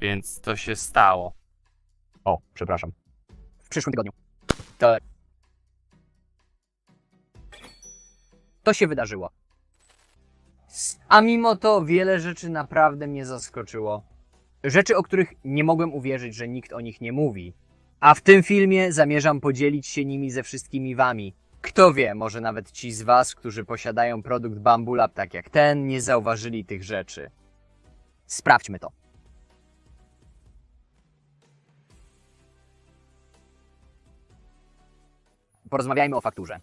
Więc to się stało. O, przepraszam. W przyszłym tygodniu. To To się wydarzyło. A mimo to wiele rzeczy naprawdę mnie zaskoczyło. Rzeczy, o których nie mogłem uwierzyć, że nikt o nich nie mówi. A w tym filmie zamierzam podzielić się nimi ze wszystkimi wami. Kto wie, może nawet ci z was, którzy posiadają produkt Bambulab tak jak ten, nie zauważyli tych rzeczy. Sprawdźmy to. Porozmawiajmy o fakturze.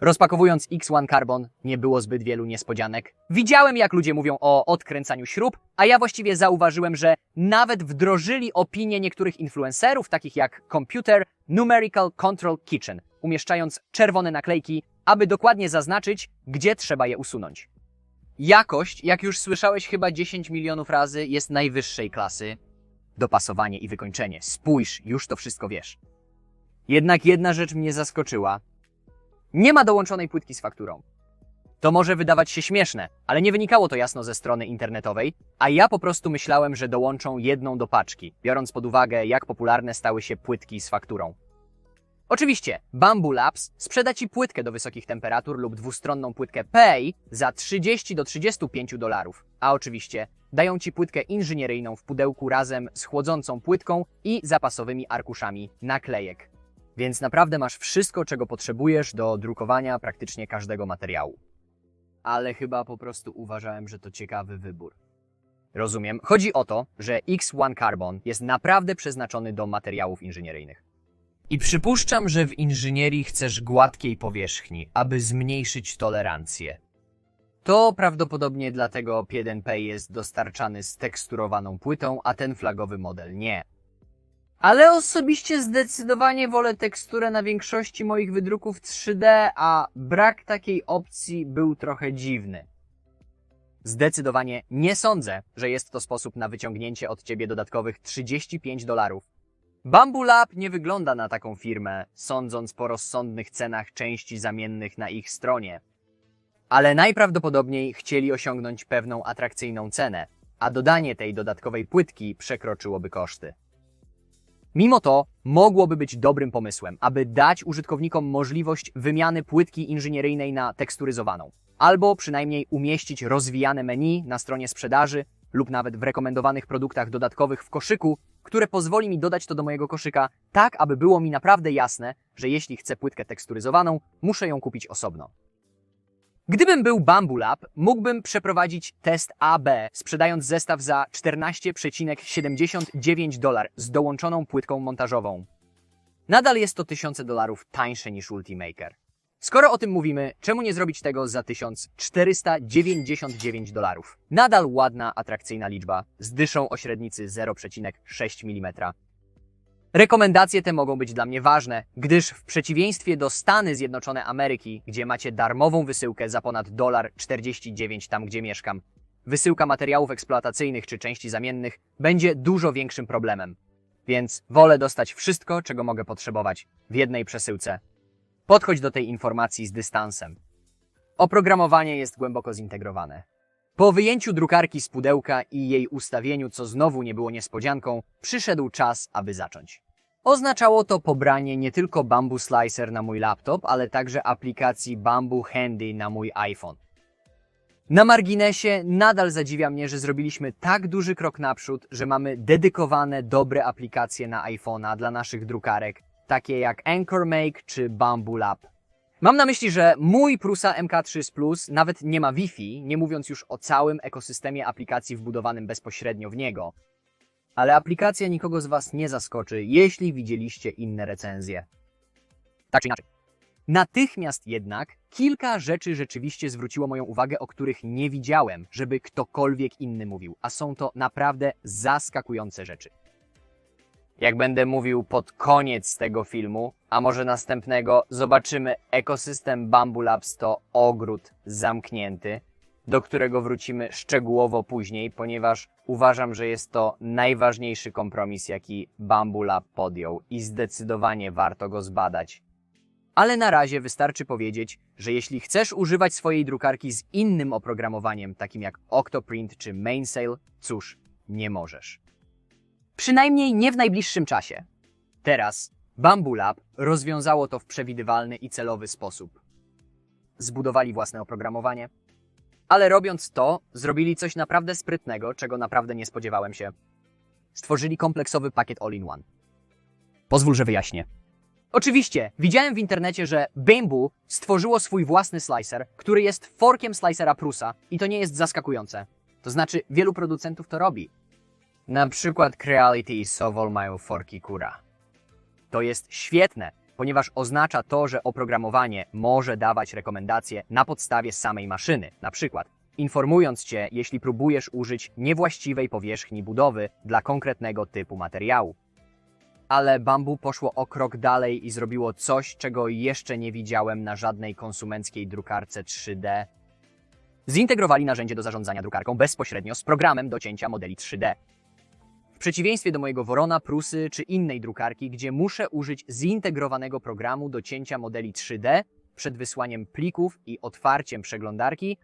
Rozpakowując X1 Carbon, nie było zbyt wielu niespodzianek. Widziałem, jak ludzie mówią o odkręcaniu śrub, a ja właściwie zauważyłem, że nawet wdrożyli opinie niektórych influencerów, takich jak Computer Numerical Control Kitchen, umieszczając czerwone naklejki, aby dokładnie zaznaczyć, gdzie trzeba je usunąć. Jakość, jak już słyszałeś chyba 10 milionów razy, jest najwyższej klasy. Dopasowanie i wykończenie. Spójrz, już to wszystko wiesz. Jednak jedna rzecz mnie zaskoczyła. Nie ma dołączonej płytki z fakturą. To może wydawać się śmieszne, ale nie wynikało to jasno ze strony internetowej, a ja po prostu myślałem, że dołączą jedną do paczki, biorąc pod uwagę, jak popularne stały się płytki z fakturą. Oczywiście, Bamboo Labs sprzeda Ci płytkę do wysokich temperatur lub dwustronną płytkę PEI za 30 do 35 dolarów, a oczywiście dają Ci płytkę inżynieryjną w pudełku razem z chłodzącą płytką i zapasowymi arkuszami naklejek. Więc naprawdę masz wszystko, czego potrzebujesz do drukowania praktycznie każdego materiału. Ale chyba po prostu uważałem, że to ciekawy wybór. Rozumiem. Chodzi o to, że X1 Carbon jest naprawdę przeznaczony do materiałów inżynieryjnych. I przypuszczam, że w inżynierii chcesz gładkiej powierzchni, aby zmniejszyć tolerancję. To prawdopodobnie dlatego P1P jest dostarczany z teksturowaną płytą, a ten flagowy model nie. Ale osobiście zdecydowanie wolę teksturę na większości moich wydruków 3D, a brak takiej opcji był trochę dziwny. Zdecydowanie nie sądzę, że jest to sposób na wyciągnięcie od ciebie dodatkowych 35 dolarów. Bamboo Lab nie wygląda na taką firmę, sądząc po rozsądnych cenach części zamiennych na ich stronie. Ale najprawdopodobniej chcieli osiągnąć pewną atrakcyjną cenę, a dodanie tej dodatkowej płytki przekroczyłoby koszty. Mimo to mogłoby być dobrym pomysłem, aby dać użytkownikom możliwość wymiany płytki inżynieryjnej na teksturyzowaną, albo przynajmniej umieścić rozwijane menu na stronie sprzedaży lub nawet w rekomendowanych produktach dodatkowych w koszyku, które pozwoli mi dodać to do mojego koszyka, tak aby było mi naprawdę jasne, że jeśli chcę płytkę teksturyzowaną, muszę ją kupić osobno. Gdybym był Bamboo Lab, mógłbym przeprowadzić test AB, sprzedając zestaw za 14,79 dolar z dołączoną płytką montażową. Nadal jest to tysiące dolarów tańsze niż Ultimaker. Skoro o tym mówimy, czemu nie zrobić tego za 1499 dolarów? Nadal ładna, atrakcyjna liczba, z dyszą o średnicy 0,6 mm. Rekomendacje te mogą być dla mnie ważne, gdyż w przeciwieństwie do Stany Zjednoczone Ameryki, gdzie macie darmową wysyłkę za ponad dolar 49 tam, gdzie mieszkam, wysyłka materiałów eksploatacyjnych czy części zamiennych będzie dużo większym problemem. Więc wolę dostać wszystko, czego mogę potrzebować w jednej przesyłce. Podchodź do tej informacji z dystansem. Oprogramowanie jest głęboko zintegrowane. Po wyjęciu drukarki z pudełka i jej ustawieniu, co znowu nie było niespodzianką, przyszedł czas, aby zacząć. Oznaczało to pobranie nie tylko Bamboo Slicer na mój laptop, ale także aplikacji Bamboo Handy na mój iPhone. Na marginesie nadal zadziwia mnie, że zrobiliśmy tak duży krok naprzód, że mamy dedykowane dobre aplikacje na iPhone'a dla naszych drukarek, takie jak Anchor Make czy Bamboo Lab. Mam na myśli, że mój Prusa MK3 Plus nawet nie ma Wi-Fi, nie mówiąc już o całym ekosystemie aplikacji wbudowanym bezpośrednio w niego. Ale aplikacja nikogo z Was nie zaskoczy, jeśli widzieliście inne recenzje. Tak czy inaczej. Natychmiast jednak kilka rzeczy rzeczywiście zwróciło moją uwagę, o których nie widziałem, żeby ktokolwiek inny mówił, a są to naprawdę zaskakujące rzeczy. Jak będę mówił pod koniec tego filmu, a może następnego, zobaczymy ekosystem Bamboo Labs to ogród zamknięty, do którego wrócimy szczegółowo później, ponieważ uważam, że jest to najważniejszy kompromis, jaki Bamboo Lab podjął i zdecydowanie warto go zbadać. Ale na razie wystarczy powiedzieć, że jeśli chcesz używać swojej drukarki z innym oprogramowaniem, takim jak Octoprint czy Mainsail, cóż, nie możesz. Przynajmniej nie w najbliższym czasie. Teraz Bamboo Lab rozwiązało to w przewidywalny i celowy sposób. Zbudowali własne oprogramowanie, ale robiąc to, zrobili coś naprawdę sprytnego, czego naprawdę nie spodziewałem się. Stworzyli kompleksowy pakiet all-in-one. Pozwól, że wyjaśnię. Oczywiście, widziałem w internecie, że Bamboo stworzyło swój własny slicer, który jest forkiem slicera Prusa i to nie jest zaskakujące. To znaczy, wielu producentów to robi. Na przykład Creality i Sovol mają forki Kura. To jest świetne, ponieważ oznacza to, że oprogramowanie może dawać rekomendacje na podstawie samej maszyny, na przykład informując Cię, jeśli próbujesz użyć niewłaściwej powierzchni budowy dla konkretnego typu materiału. Ale Bambu poszło o krok dalej i zrobiło coś, czego jeszcze nie widziałem na żadnej konsumenckiej drukarce 3D. Zintegrowali narzędzie do zarządzania drukarką bezpośrednio z programem do cięcia modeli 3D. W przeciwieństwie do mojego Worona, Prusy czy innej drukarki, gdzie muszę użyć zintegrowanego programu do cięcia modeli 3D przed wysłaniem plików i otwarciem przeglądarki,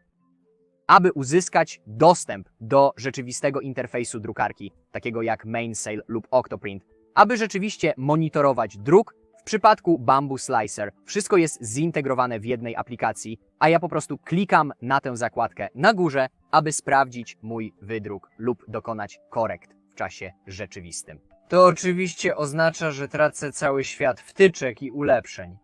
aby uzyskać dostęp do rzeczywistego interfejsu drukarki, takiego jak Mainsail lub Octoprint, aby rzeczywiście monitorować druk. W przypadku Bamboo Slicer wszystko jest zintegrowane w jednej aplikacji, a ja po prostu klikam na tę zakładkę na górze, aby sprawdzić mój wydruk lub dokonać korekt czasie rzeczywistym. To oczywiście oznacza, że tracę cały świat wtyczek i ulepszeń.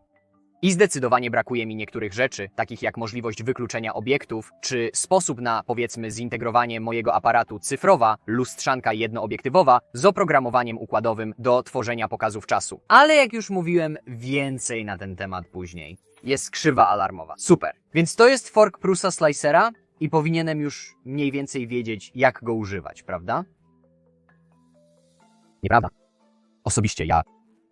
I zdecydowanie brakuje mi niektórych rzeczy, takich jak możliwość wykluczenia obiektów, czy sposób na, powiedzmy, zintegrowanie mojego aparatu cyfrowa, lustrzanka jednoobiektywowa, z oprogramowaniem układowym do tworzenia pokazów czasu. Ale jak już mówiłem, więcej na ten temat później. Jest krzywa alarmowa. Super. Więc to jest fork Prusa Slicera i powinienem już mniej więcej wiedzieć, jak go używać, prawda? Nieprawda. Osobiście ja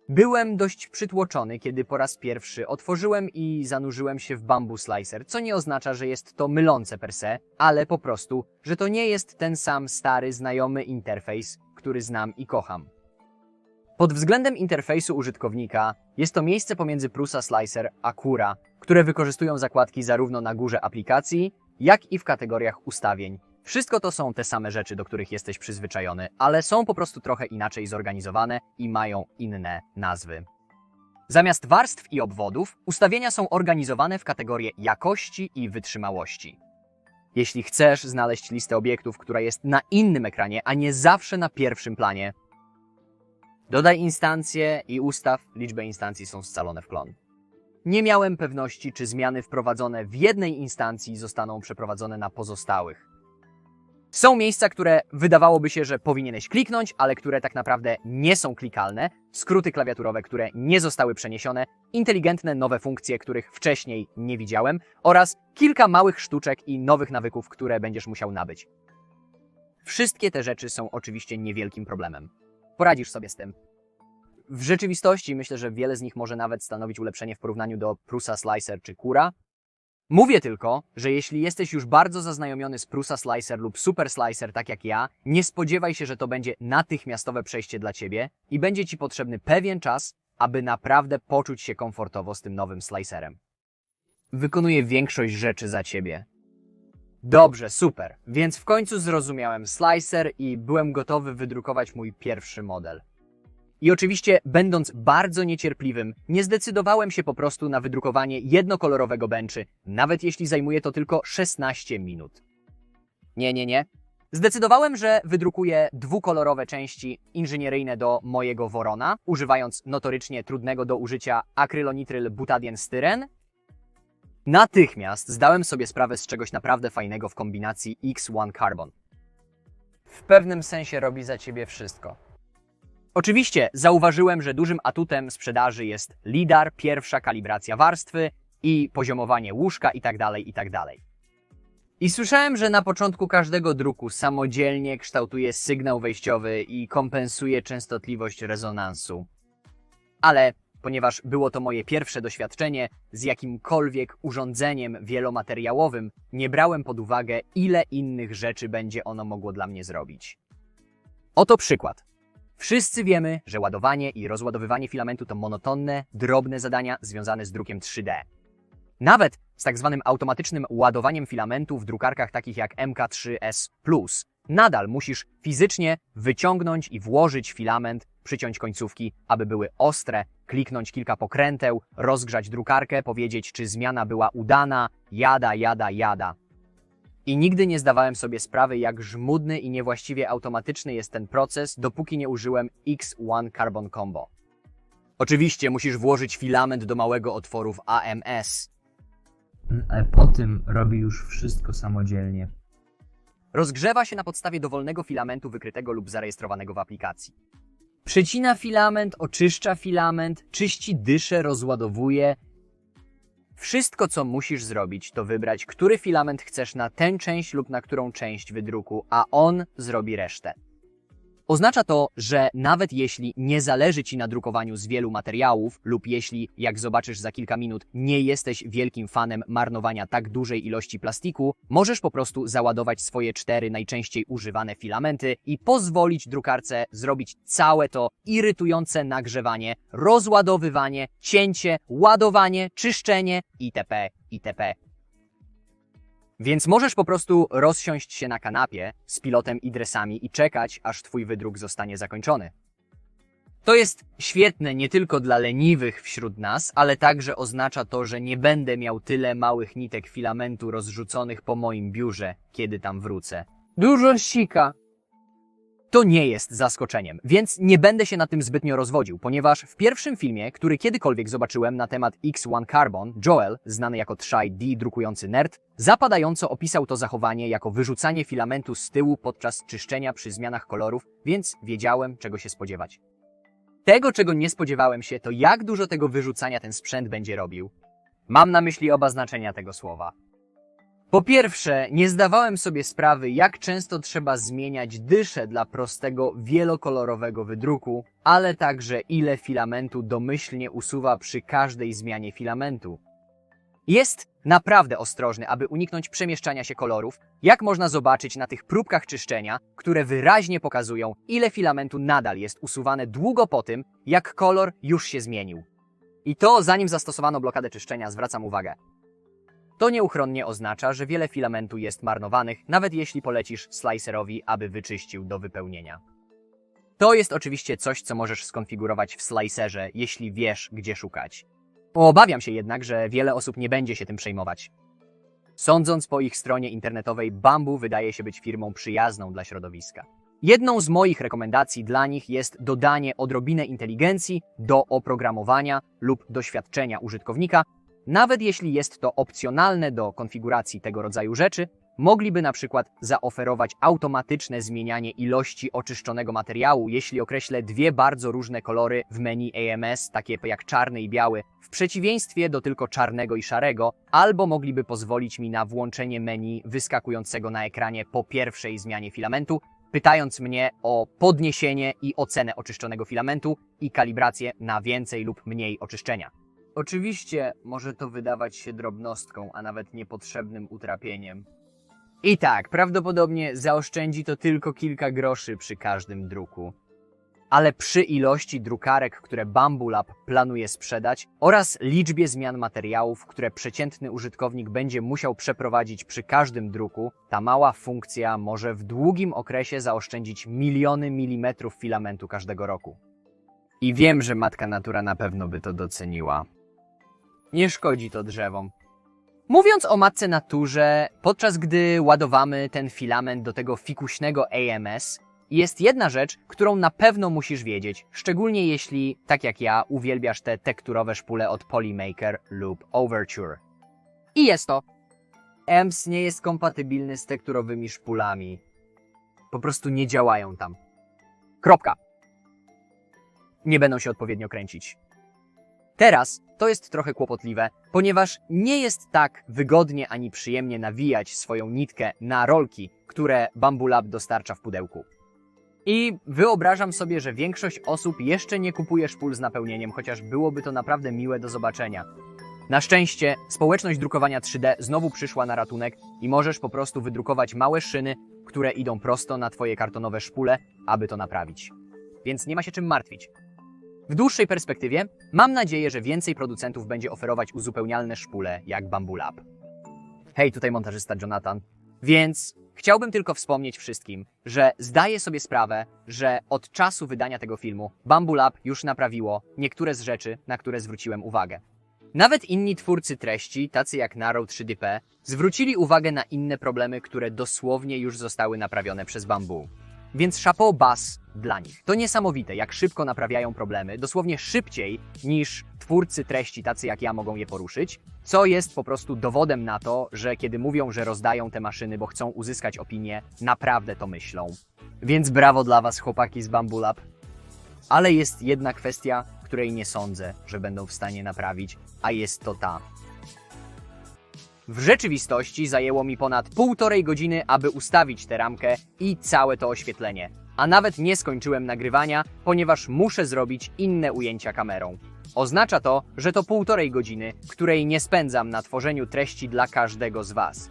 Byłem dość przytłoczony, kiedy po raz pierwszy otworzyłem i zanurzyłem się w Bamboo Slicer, co nie oznacza, że jest to mylące per se, ale po prostu, że to nie jest ten sam stary, znajomy interfejs, który znam i kocham. Pod względem interfejsu użytkownika jest to miejsce pomiędzy Prusa Slicer a Kura, które wykorzystują zakładki zarówno na górze aplikacji, jak i w kategoriach ustawień. Wszystko to są te same rzeczy, do których jesteś przyzwyczajony, ale są po prostu trochę inaczej zorganizowane i mają inne nazwy. Zamiast warstw i obwodów, ustawienia są organizowane w kategorie jakości i wytrzymałości. Jeśli chcesz znaleźć listę obiektów, która jest na innym ekranie, a nie zawsze na pierwszym planie, dodaj instancje i ustaw, liczbę instancji są scalone w klon. Nie miałem pewności, czy zmiany wprowadzone w jednej instancji zostaną przeprowadzone na pozostałych. Są miejsca, które wydawałoby się, że powinieneś kliknąć, ale które tak naprawdę nie są klikalne, skróty klawiaturowe, które nie zostały przeniesione, inteligentne nowe funkcje, których wcześniej nie widziałem oraz kilka małych sztuczek i nowych nawyków, które będziesz musiał nabyć. Wszystkie te rzeczy są oczywiście niewielkim problemem. Poradzisz sobie z tym. W rzeczywistości myślę, że wiele z nich może nawet stanowić ulepszenie w porównaniu do Prusa Slicer czy Kura, Mówię tylko, że jeśli jesteś już bardzo zaznajomiony z Prusa Slicer lub Super Slicer tak jak ja, nie spodziewaj się, że to będzie natychmiastowe przejście dla Ciebie i będzie Ci potrzebny pewien czas, aby naprawdę poczuć się komfortowo z tym nowym slicerem. Wykonuję większość rzeczy za Ciebie. Dobrze, super. Więc w końcu zrozumiałem slicer i byłem gotowy wydrukować mój pierwszy model. I oczywiście, będąc bardzo niecierpliwym, nie zdecydowałem się po prostu na wydrukowanie jednokolorowego benchy, nawet jeśli zajmuje to tylko 16 minut. Nie, nie, nie. Zdecydowałem, że wydrukuję dwukolorowe części inżynieryjne do mojego Worona, używając notorycznie trudnego do użycia akrylonitryl butadien styren. Natychmiast zdałem sobie sprawę z czegoś naprawdę fajnego w kombinacji X1 Carbon. W pewnym sensie robi za ciebie wszystko. Oczywiście zauważyłem, że dużym atutem sprzedaży jest LIDAR, pierwsza kalibracja warstwy i poziomowanie łóżka itd. itd. I słyszałem, że na początku każdego druku samodzielnie kształtuje sygnał wejściowy i kompensuje częstotliwość rezonansu. Ale ponieważ było to moje pierwsze doświadczenie z jakimkolwiek urządzeniem wielomateriałowym, nie brałem pod uwagę, ile innych rzeczy będzie ono mogło dla mnie zrobić. Oto przykład. Wszyscy wiemy, że ładowanie i rozładowywanie filamentu to monotonne, drobne zadania związane z drukiem 3D. Nawet z tak zwanym automatycznym ładowaniem filamentu w drukarkach takich jak MK3S+, nadal musisz fizycznie wyciągnąć i włożyć filament, przyciąć końcówki, aby były ostre, kliknąć kilka pokręteł, rozgrzać drukarkę, powiedzieć, czy zmiana była udana, jada, jada, jada. I nigdy nie zdawałem sobie sprawy, jak żmudny i niewłaściwie automatyczny jest ten proces, dopóki nie użyłem X1 Carbon Combo. Oczywiście musisz włożyć filament do małego otworu w AMS. Ale po tym robi już wszystko samodzielnie. Rozgrzewa się na podstawie dowolnego filamentu wykrytego lub zarejestrowanego w aplikacji. Przecina filament, oczyszcza filament, czyści dyszę, rozładowuje. Wszystko, co musisz zrobić, to wybrać, który filament chcesz na tę część lub na którą część wydruku, a on zrobi resztę. Oznacza to, że nawet jeśli nie zależy Ci na drukowaniu z wielu materiałów, lub jeśli, jak zobaczysz za kilka minut, nie jesteś wielkim fanem marnowania tak dużej ilości plastiku, możesz po prostu załadować swoje cztery najczęściej używane filamenty i pozwolić drukarce zrobić całe to irytujące nagrzewanie, rozładowywanie, cięcie, ładowanie, czyszczenie itp. itp. Więc możesz po prostu rozsiąść się na kanapie z pilotem i dresami i czekać, aż twój wydruk zostanie zakończony. To jest świetne nie tylko dla leniwych wśród nas, ale także oznacza to, że nie będę miał tyle małych nitek filamentu rozrzuconych po moim biurze, kiedy tam wrócę. Dużo sika. To nie jest zaskoczeniem, więc nie będę się na tym zbytnio rozwodził, ponieważ w pierwszym filmie, który kiedykolwiek zobaczyłem na temat X1 Carbon, Joel, znany jako Trzaj D drukujący nerd, zapadająco opisał to zachowanie jako wyrzucanie filamentu z tyłu podczas czyszczenia przy zmianach kolorów, więc wiedziałem, czego się spodziewać. Tego, czego nie spodziewałem się, to jak dużo tego wyrzucania ten sprzęt będzie robił. Mam na myśli oba znaczenia tego słowa. Po pierwsze, nie zdawałem sobie sprawy, jak często trzeba zmieniać dyszę dla prostego, wielokolorowego wydruku, ale także ile filamentu domyślnie usuwa przy każdej zmianie filamentu. Jest naprawdę ostrożny, aby uniknąć przemieszczania się kolorów, jak można zobaczyć na tych próbkach czyszczenia, które wyraźnie pokazują, ile filamentu nadal jest usuwane długo po tym, jak kolor już się zmienił. I to zanim zastosowano blokadę czyszczenia, zwracam uwagę. To nieuchronnie oznacza, że wiele filamentu jest marnowanych, nawet jeśli polecisz slicerowi, aby wyczyścił do wypełnienia. To jest oczywiście coś, co możesz skonfigurować w slicerze, jeśli wiesz, gdzie szukać. Obawiam się jednak, że wiele osób nie będzie się tym przejmować. Sądząc po ich stronie internetowej, Bambu wydaje się być firmą przyjazną dla środowiska. Jedną z moich rekomendacji dla nich jest dodanie odrobinę inteligencji do oprogramowania lub doświadczenia użytkownika, nawet jeśli jest to opcjonalne do konfiguracji tego rodzaju rzeczy, mogliby na przykład zaoferować automatyczne zmienianie ilości oczyszczonego materiału, jeśli określę dwie bardzo różne kolory w menu AMS, takie jak czarny i biały, w przeciwieństwie do tylko czarnego i szarego, albo mogliby pozwolić mi na włączenie menu wyskakującego na ekranie po pierwszej zmianie filamentu, pytając mnie o podniesienie i ocenę oczyszczonego filamentu i kalibrację na więcej lub mniej oczyszczenia. Oczywiście może to wydawać się drobnostką, a nawet niepotrzebnym utrapieniem. I tak, prawdopodobnie zaoszczędzi to tylko kilka groszy przy każdym druku. Ale przy ilości drukarek, które Bamboo Lab planuje sprzedać oraz liczbie zmian materiałów, które przeciętny użytkownik będzie musiał przeprowadzić przy każdym druku, ta mała funkcja może w długim okresie zaoszczędzić miliony milimetrów filamentu każdego roku. I wiem, że matka natura na pewno by to doceniła. Nie szkodzi to drzewom. Mówiąc o matce naturze, podczas gdy ładowamy ten filament do tego fikuśnego AMS, jest jedna rzecz, którą na pewno musisz wiedzieć, szczególnie jeśli, tak jak ja, uwielbiasz te tekturowe szpule od Polymaker lub Overture. I jest to. EMS nie jest kompatybilny z tekturowymi szpulami. Po prostu nie działają tam. Kropka. Nie będą się odpowiednio kręcić. Teraz to jest trochę kłopotliwe, ponieważ nie jest tak wygodnie ani przyjemnie nawijać swoją nitkę na rolki, które Bamboo Lab dostarcza w pudełku. I wyobrażam sobie, że większość osób jeszcze nie kupuje szpul z napełnieniem, chociaż byłoby to naprawdę miłe do zobaczenia. Na szczęście społeczność drukowania 3D znowu przyszła na ratunek i możesz po prostu wydrukować małe szyny, które idą prosto na twoje kartonowe szpule, aby to naprawić. Więc nie ma się czym martwić. W dłuższej perspektywie mam nadzieję, że więcej producentów będzie oferować uzupełnialne szpule jak Bamboo Lab. Hej, tutaj montażysta Jonathan. Więc Chciałbym tylko wspomnieć wszystkim, że zdaję sobie sprawę, że od czasu wydania tego filmu Bamboo Lab już naprawiło niektóre z rzeczy, na które zwróciłem uwagę. Nawet inni twórcy treści, tacy jak Narrow 3DP, zwrócili uwagę na inne problemy, które dosłownie już zostały naprawione przez Bamboo. Więc chapeau bas dla nich. To niesamowite, jak szybko naprawiają problemy, dosłownie szybciej niż twórcy treści, tacy jak ja, mogą je poruszyć, co jest po prostu dowodem na to, że kiedy mówią, że rozdają te maszyny, bo chcą uzyskać opinię, naprawdę to myślą. Więc brawo dla Was, chłopaki z Bamboo Lab. Ale jest jedna kwestia, której nie sądzę, że będą w stanie naprawić, a jest to ta. W rzeczywistości zajęło mi ponad półtorej godziny, aby ustawić tę ramkę i całe to oświetlenie. A nawet nie skończyłem nagrywania, ponieważ muszę zrobić inne ujęcia kamerą. Oznacza to, że to półtorej godziny, której nie spędzam na tworzeniu treści dla każdego z Was.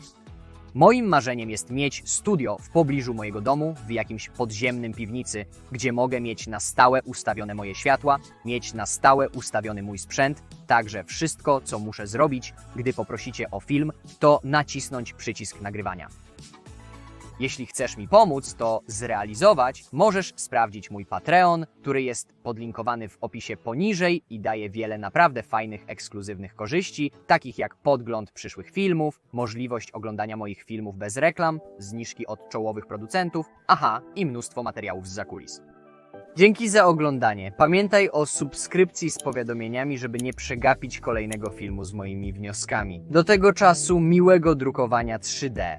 Moim marzeniem jest mieć studio w pobliżu mojego domu, w jakimś podziemnym piwnicy, gdzie mogę mieć na stałe ustawione moje światła, mieć na stałe ustawiony mój sprzęt, także wszystko, co muszę zrobić, gdy poprosicie o film, to nacisnąć przycisk nagrywania. Jeśli chcesz mi pomóc to zrealizować, możesz sprawdzić mój Patreon, który jest podlinkowany w opisie poniżej i daje wiele naprawdę fajnych, ekskluzywnych korzyści, takich jak podgląd przyszłych filmów, możliwość oglądania moich filmów bez reklam, zniżki od czołowych producentów, aha, i mnóstwo materiałów z zakulis. Dzięki za oglądanie. Pamiętaj o subskrypcji z powiadomieniami, żeby nie przegapić kolejnego filmu z moimi wnioskami. Do tego czasu miłego drukowania 3D.